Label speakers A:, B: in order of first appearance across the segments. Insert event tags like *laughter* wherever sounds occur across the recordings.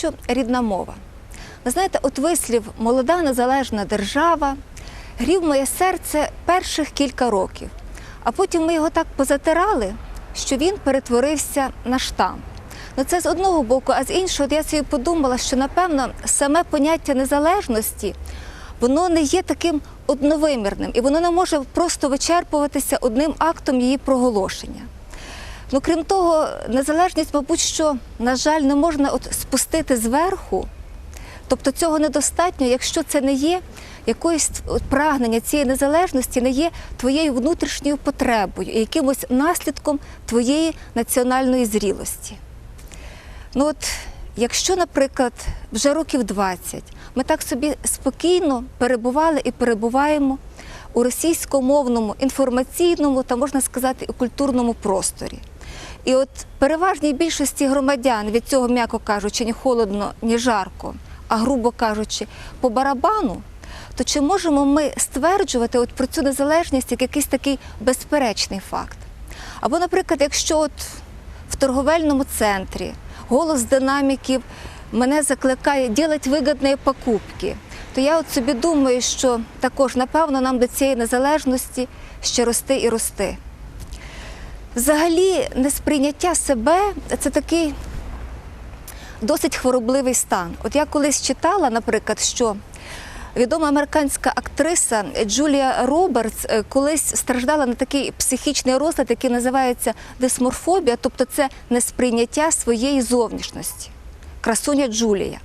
A: Ви Рідна мова. Ви знаєте, от вислів молода незалежна держава грів моє серце перших кілька років, а потім ми його так позатирали, що він перетворився на штамп. Ну це з одного боку, а з іншого, от я собі подумала, що напевно саме поняття незалежності воно не є таким одновимірним і воно не може просто вичерпуватися одним актом її проголошення. Ну, крім того, незалежність, мабуть, що, на жаль, не можна от спустити зверху. Тобто цього недостатньо, якщо це не є якоюсь от прагнення цієї незалежності, не є твоєю внутрішньою потребою, і якимось наслідком твоєї національної зрілості. Ну от, якщо, наприклад, вже років 20 ми так собі спокійно перебували і перебуваємо у російськомовному, інформаційному та, можна сказати, і культурному просторі. І от переважній більшості громадян від цього, м'яко кажучи, ні холодно, ні жарко, а грубо кажучи, по барабану, то чи можемо ми стверджувати от про цю незалежність як якийсь такий безперечний факт? Або, наприклад, якщо от в торговельному центрі голос динаміків мене закликає робити вигідні покупки, то я от собі думаю, що також, напевно, нам до цієї незалежності ще рости і рости. Взагалі, несприйняття себе це такий досить хворобливий стан. От я колись читала, наприклад, що відома американська актриса Джулія Робертс е, колись страждала на такий психічний розлад, який називається дисморфобія, тобто це несприйняття своєї зовнішності. Красуня Джулія.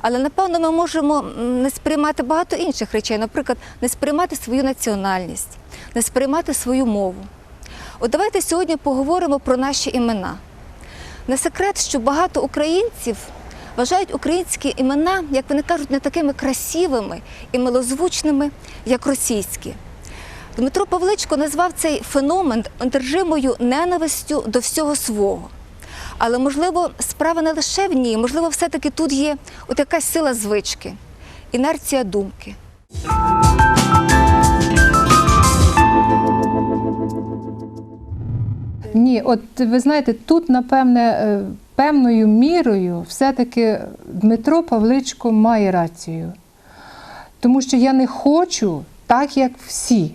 A: Але напевно ми можемо не сприймати багато інших речей, наприклад, не сприймати свою національність, не сприймати свою мову. От давайте сьогодні поговоримо про наші імена. Не секрет, що багато українців вважають українські імена, як вони кажуть, не такими красивими і милозвучними, як російські. Дмитро Павличко назвав цей феномен одержимою ненавистю до всього свого. Але можливо, справа не лише в ній, можливо, все-таки тут є от якась сила звички, інерція думки.
B: Ні, от ви знаєте, тут, напевне, е, певною мірою все-таки Дмитро Павличко має рацію. Тому що я не хочу так, як всі.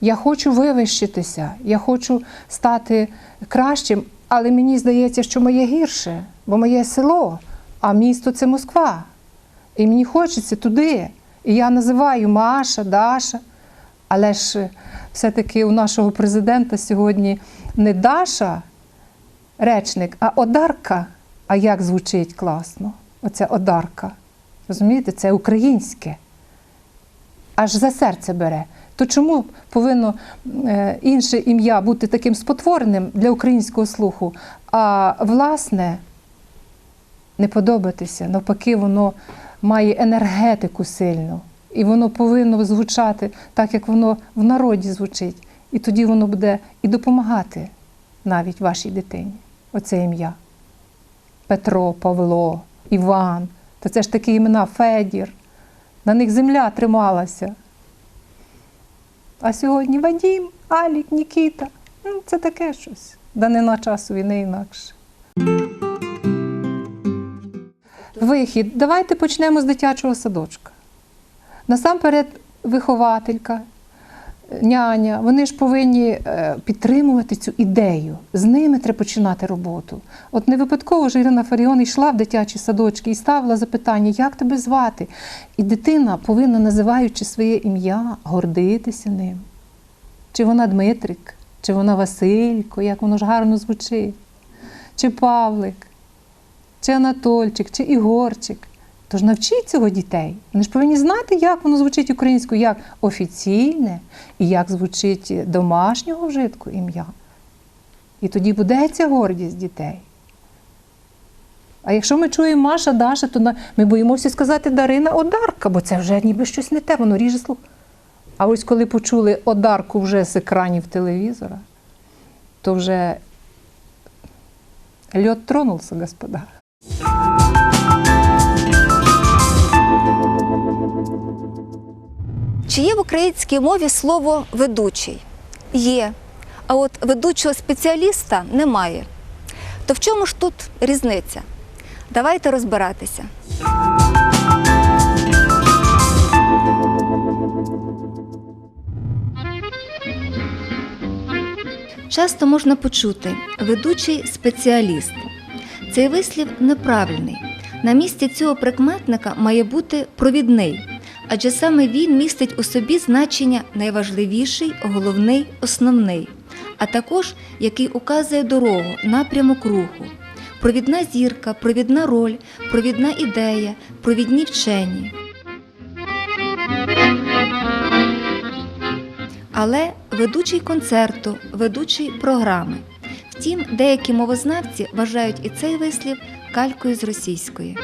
B: Я хочу вивищитися, я хочу стати кращим, але мені здається, що моє гірше, бо моє село, а місто це Москва. І мені хочеться туди. І я називаю Маша, Даша. Але ж все-таки у нашого президента сьогодні не Даша речник, а Одарка. А як звучить класно? Оця Одарка. Розумієте, це українське. Аж за серце бере. То чому повинно е, інше ім'я бути таким спотвореним для українського слуху, а власне не подобатися? Навпаки, воно має енергетику сильну. І воно повинно звучати так, як воно в народі звучить. І тоді воно буде і допомагати навіть вашій дитині. Оце ім'я. Петро, Павло, Іван. То це ж такі імена Федір. На них земля трималася. А сьогодні Вадім, Алік, Нікіта. Ну, це таке щось. Данина часу і не інакше. Вихід. Давайте почнемо з дитячого садочка. Насамперед, вихователька, няня, вони ж повинні е, підтримувати цю ідею. З ними треба починати роботу. От не випадково ж Ірина Фаріон йшла в дитячі садочки і ставила запитання, як тебе звати? І дитина повинна, називаючи своє ім'я, гордитися ним. Чи вона Дмитрик, чи вона Василько, як воно ж гарно звучить, чи Павлик, чи Анатольчик, чи Ігорчик. Тож навчіть цього дітей. Вони ж повинні знати, як воно звучить українською, як офіційне і як звучить домашнього вжитку ім'я. І тоді буде ця гордість дітей. А якщо ми чуємо Маша, Даша, то ми боїмося сказати Дарина Одарка, бо це вже ніби щось не те, воно ріже слух. А ось коли почули Одарку вже з екранів телевізора, то вже льот тронулся, господа.
A: Чи є в українській мові слово ведучий? Є. А от ведучого спеціаліста немає. То в чому ж тут різниця? Давайте розбиратися. Часто можна почути ведучий спеціаліст. Цей вислів неправильний. На місці цього прикметника має бути провідний, адже саме він містить у собі значення найважливіший, головний, основний, а також який указує дорогу, напрямок руху. Провідна зірка, провідна роль, провідна ідея, провідні вчені. але ведучий концерту, ведучий програми. Втім, деякі мовознавці вважають і цей вислів калькою з російської.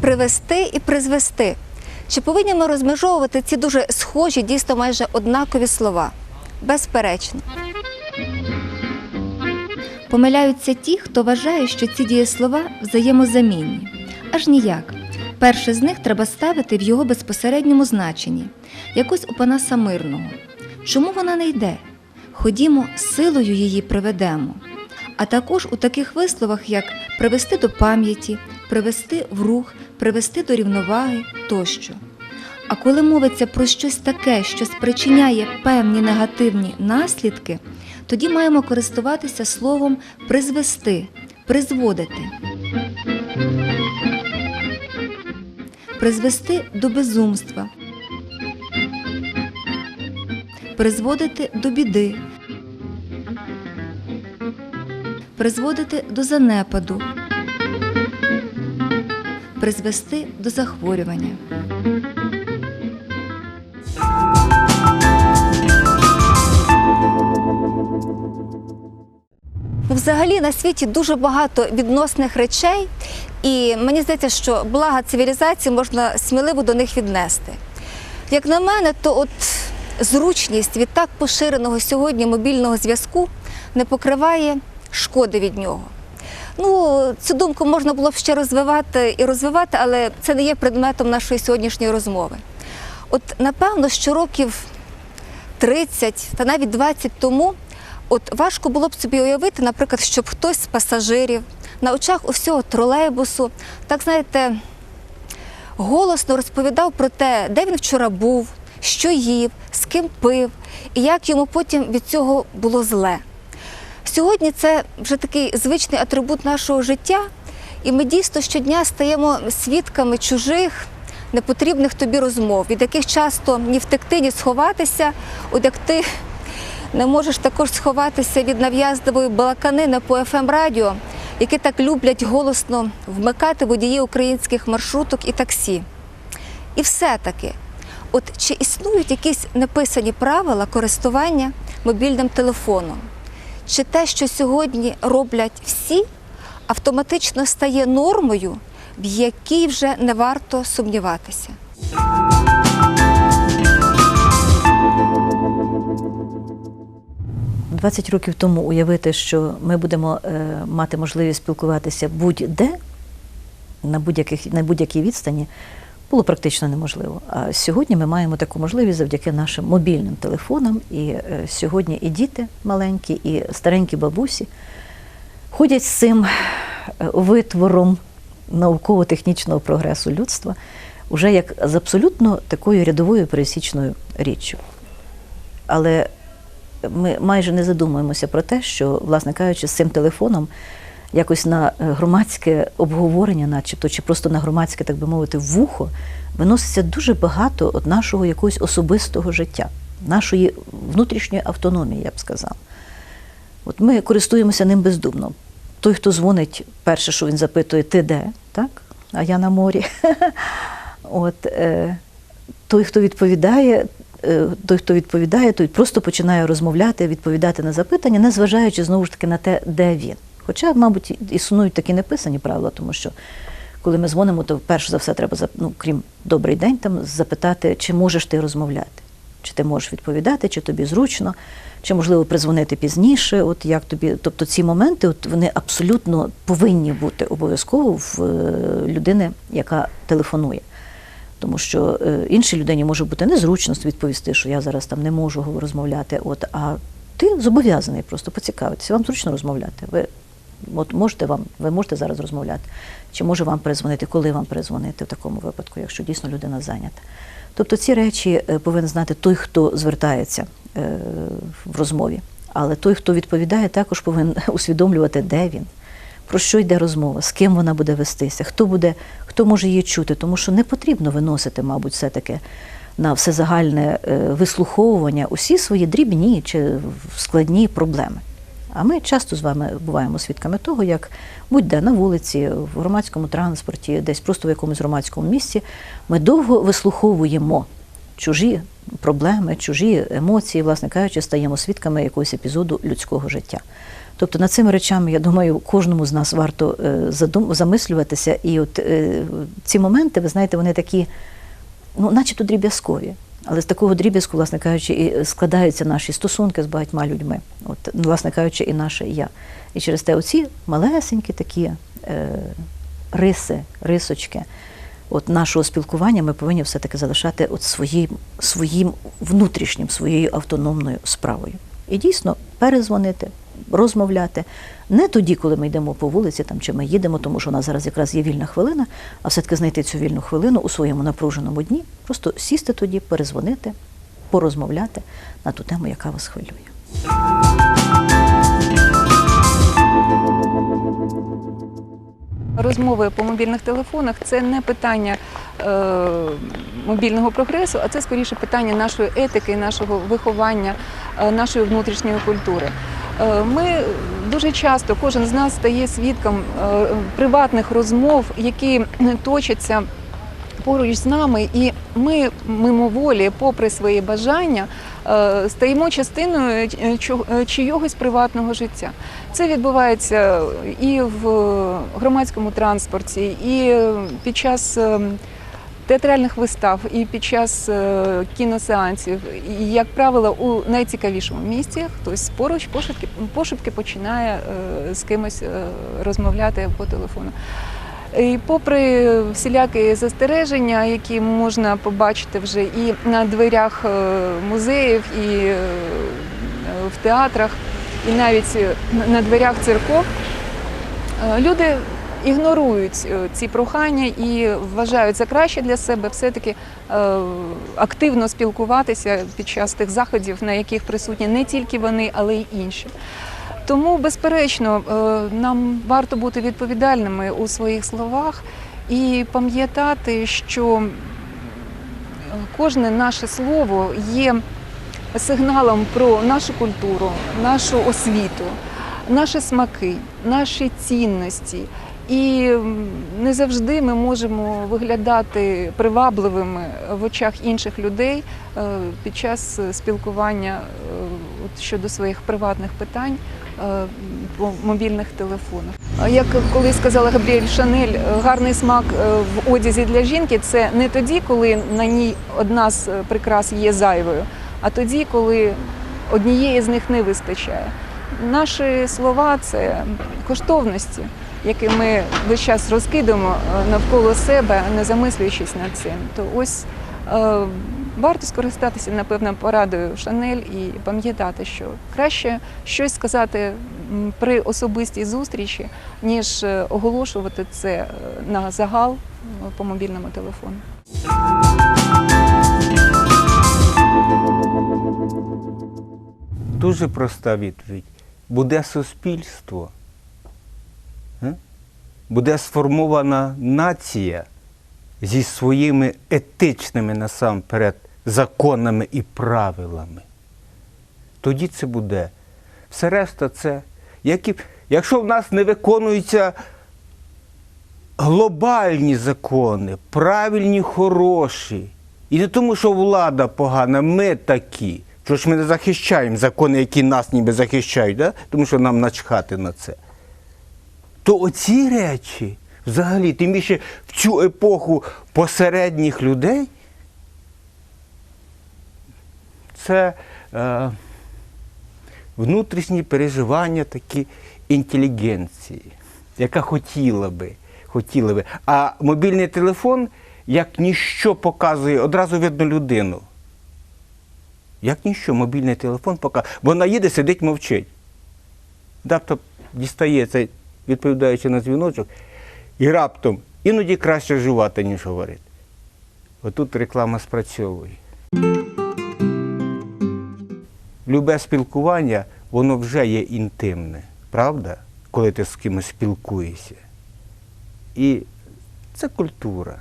A: Привести і призвести. Чи повинні ми розмежовувати ці дуже схожі, дійсно майже однакові слова? Безперечно. Помиляються ті, хто вважає, що ці дієслова взаємозамінні. Аж ніяк. Перше з них треба ставити в його безпосередньому значенні, якось у Панаса Мирного. Чому вона не йде? Ходімо, силою її приведемо. А також у таких висловах, як привести до пам'яті, привести в рух, привести до рівноваги тощо. А коли мовиться про щось таке, що спричиняє певні негативні наслідки, тоді маємо користуватися словом призвести, призводити. Призвести до безумства, призводити до біди, призводити до занепаду, призвести до захворювання. Взагалі на світі дуже багато відносних речей, і мені здається, що блага цивілізації можна сміливо до них віднести. Як на мене, то от зручність від так поширеного сьогодні мобільного зв'язку не покриває шкоди від нього. Ну, цю думку можна було б ще розвивати і розвивати, але це не є предметом нашої сьогоднішньої розмови. От напевно, що років 30 та навіть 20 тому от важко було б собі уявити, наприклад, щоб хтось з пасажирів на очах усього тролейбусу, так знаєте, голосно розповідав про те, де він вчора був, що їв, з ким пив, і як йому потім від цього було зле. Сьогодні це вже такий звичний атрибут нашого життя, і ми дійсно щодня стаємо свідками чужих, непотрібних тобі розмов, від яких часто ні втекти, ні сховатися, от як ти не можеш також сховатися від нав'язливої балаканини по fm радіо які так люблять голосно вмикати водії українських маршруток і таксі. І все-таки, от чи існують якісь неписані правила користування мобільним телефоном? Чи те, що сьогодні роблять всі, автоматично стає нормою, в якій вже не варто сумніватися?
C: 20 років тому уявити, що ми будемо е, мати можливість спілкуватися будь-де, на, будь-яких, на будь-якій відстані, було практично неможливо. А сьогодні ми маємо таку можливість завдяки нашим мобільним телефонам. І е, сьогодні і діти маленькі, і старенькі бабусі ходять з цим е, витвором науково-технічного прогресу людства уже як з абсолютно такою рядовою пересічною річчю. Але ми майже не задумуємося про те, що, власне кажучи, з цим телефоном якось на е, громадське обговорення, начебто, чи просто на громадське, так би мовити, вухо, виноситься дуже багато от нашого якогось особистого життя, нашої внутрішньої автономії, я б сказала. От ми користуємося ним бездумно. Той, хто дзвонить, перше, що він запитує, ти де? Так? А я на морі. *laughs* От, е, той, хто відповідає, той, хто відповідає, той просто починає розмовляти, відповідати на запитання, незважаючи знову ж таки на те, де він. Хоча, мабуть, існують такі неписані правила, тому що коли ми дзвонимо, то перш за все треба, ну, крім добрий день, там запитати, чи можеш ти розмовляти, чи ти можеш відповідати, чи тобі зручно, чи можливо призвонити пізніше. От як тобі, тобто ці моменти, от вони абсолютно повинні бути обов'язково в е, людини, яка телефонує. Тому що е, іншій людині може бути незручно відповісти, що я зараз там не можу розмовляти. От, а ти зобов'язаний просто поцікавитися. Вам зручно розмовляти. Ви от можете вам, ви можете зараз розмовляти, чи може вам перезвонити, коли вам перезвонити в такому випадку, якщо дійсно людина зайнята. Тобто ці речі е, повинен знати той, хто звертається е, в розмові. Але той, хто відповідає, також повинен *laughs* усвідомлювати, де він, про що йде розмова, з ким вона буде вестися, хто буде, хто може її чути, тому що не потрібно виносити, мабуть, все-таки на всезагальне е, вислуховування усі свої дрібні чи складні проблеми. А ми часто з вами буваємо свідками того, як будь-де на вулиці, в громадському транспорті, десь просто в якомусь громадському місці, ми довго вислуховуємо чужі проблеми, чужі емоції, власне кажучи, стаємо свідками якогось епізоду людського життя. Тобто над цими речами, я думаю, кожному з нас варто е, замислюватися. І от е, ці моменти, ви знаєте, вони такі, ну, начебто дріб'язкові. Але з такого дріб'язку, власне кажучи, і складаються наші стосунки з багатьма людьми, от, власне кажучи, і наше я. І через те оці малесенькі такі е, риси, рисочки от нашого спілкування ми повинні все-таки залишати от своїм, своїм внутрішнім, своєю автономною справою. І дійсно перезвонити, розмовляти. Не тоді, коли ми йдемо по вулиці там, чи ми їдемо, тому що у нас зараз якраз є вільна хвилина, а все-таки знайти цю вільну хвилину у своєму напруженому дні, просто сісти тоді, перезвонити, порозмовляти на ту тему, яка вас хвилює.
D: Розмови по мобільних телефонах це не питання е, мобільного прогресу, а це скоріше питання нашої етики, нашого виховання, е, нашої внутрішньої культури. Е, ми дуже часто, кожен з нас стає свідком е, приватних розмов, які точаться поруч з нами, і ми мимоволі, попри свої бажання, е, стаємо частиною чо- чийогось приватного життя. Це відбувається і в громадському транспорті, і під час е, театральних вистав, і під час е, кіносеансів. І, як правило, у найцікавішому місці хтось поруч пошепки, пошепки починає е, з кимось е, розмовляти по телефону. І попри всілякі застереження, які можна побачити вже і на дверях музеїв, і в театрах, і навіть на дверях церков, люди ігнорують е, ці прохання і вважають за краще для себе все-таки е, активно спілкуватися під час тих заходів, на яких присутні не тільки вони, але й інші. Тому, безперечно, е, нам варто бути відповідальними у своїх словах і пам'ятати, що кожне наше слово є сигналом про нашу культуру, нашу освіту, наші смаки, наші цінності. І не завжди ми можемо виглядати привабливими в очах інших людей е, під час спілкування е, щодо своїх приватних питань е, по мобільних телефонах. Як колись сказала Габріель Шанель, гарний смак в одязі для жінки це не тоді, коли на ній одна з прикрас є зайвою, а тоді, коли однієї з них не вистачає. Наші слова це коштовності, які ми весь час розкидаємо е, навколо себе, не замислюючись над цим. То ось е, варто скористатися, напевно, порадою Шанель і пам'ятати, що краще щось сказати при особистій зустрічі, ніж е, оголошувати це е, на загал по мобільному телефону.
E: Дуже проста відповідь. Буде суспільство? Буде сформована нація зі своїми етичними насамперед законами і правилами. Тоді це буде. Все решта це. Які, якщо в нас не виконуються глобальні закони, правильні, хороші. І не тому, що влада погана, ми такі. Чого ж ми не захищаємо закони, які нас ніби захищають, да? тому що нам начхати на це. То оці речі, взагалі, тим більше в цю епоху посередніх людей, це е, внутрішні переживання такі інтелігенції, яка хотіла би, хотіла би. А мобільний телефон як ніщо показує, одразу видно людину. Як ніщо, мобільний телефон показує. Вона їде, сидить, мовчить. Раптом дістається, відповідаючи на дзвіночок, і раптом іноді краще жувати, ніж говорити. Отут реклама спрацьовує. Любе спілкування, воно вже є інтимне, правда? Коли ти з кимось спілкуєшся. І це культура.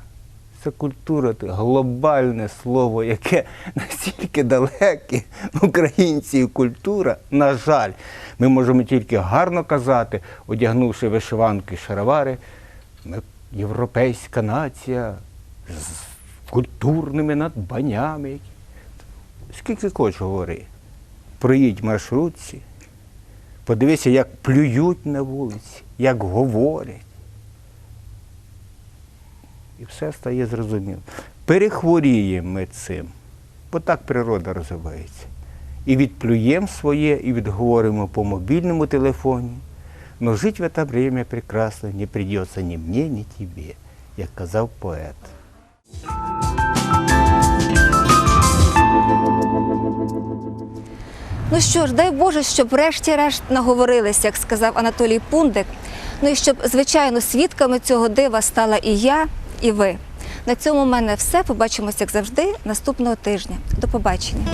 E: Це культура, це глобальне слово, яке *laughs* настільки далеке українців культура. На жаль, ми можемо тільки гарно казати, одягнувши вишиванки шаровари, ми європейська нація з культурними надбаннями. Скільки хочеш говори. Проїдь маршрутці, подивися, як плюють на вулиці, як говорять. І все стає зрозуміло. Перехворіємо ми цим, бо так природа розвивається. І відплюємо своє, і відговоримо по мобільному телефоні. Но жить в это время прекрасно не придется ни мне, ни тебе, як казав поет.
A: Ну що ж, дай Боже, щоб врешті-решт наговорилися, як сказав Анатолій Пундик. Ну і щоб, звичайно, свідками цього дива стала і я, і ви. На цьому в мене все. Побачимося, як завжди, наступного тижня. До побачення.